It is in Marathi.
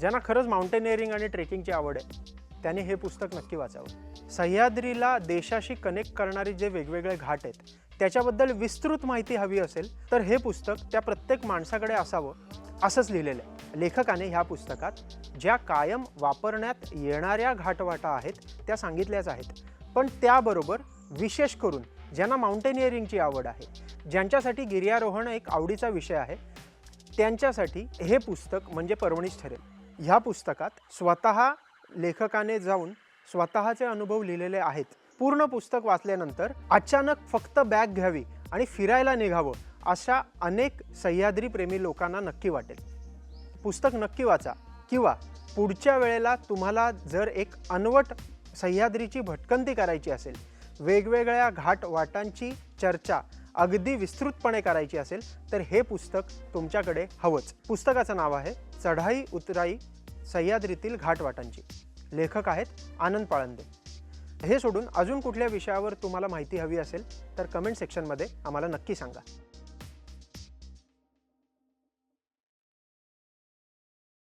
ज्यांना खरंच माउंटेनिअरिंग आणि ट्रेकिंगची आवड आहे त्यांनी हे पुस्तक नक्की वाचावं. सह्याद्रीला देशाशी कनेक्ट करणारे जे वेगवेगळे घाट आहेत त्याच्याबद्दल विस्तृत माहिती हवी असेल तर हे पुस्तक त्या प्रत्येक माणसाकडे असावं असंच लिहिलेलं आहे. लेखकाने ह्या पुस्तकात ज्या कायम वापरण्यात येणाऱ्या घाटवाटा आहेत त्या सांगितल्याच आहेत. पण त्याबरोबर विशेष करून ज्यांना माउंटेनिअरिंगची आवड आहे ज्यांच्यासाठी गिर्यारोहण एक आवडीचा विषय आहे त्यांच्यासाठी हे पुस्तक म्हणजे पर्वणीच ठरेल. ह्या पुस्तकात स्वतः लेखकाने जाऊन स्वतःचे अनुभव लिहिलेले आहेत. पूर्ण पुस्तक वाचल्यानंतर अचानक फक्त बॅग घ्यावी आणि फिरायला निघावं अशा अनेक सह्याद्रीप्रेमी लोकांना नक्की वाटेल. पुस्तक नक्की वाचा किंवा पुढच्या वेळेला तुम्हाला जर एक अनवट सह्याद्रीची भटकंती करायची असेल वेगवेगळ्या घाट वाटांची चर्चा अगदी विस्तृतपणे करायची असेल तर हे पुस्तक तुमच्याकडे हवंच. पुस्तकाचं नाव आहे चढाई उतराई सह्याद्रीतील घाटवाटांची. लेखक आहेत आनंद पाळंदे. हे सोडून अजून कुठल्या विषयावर तुम्हाला माहिती हवी असेल तर कमेंट सेक्शनमध्ये आम्हाला नक्की सांगा.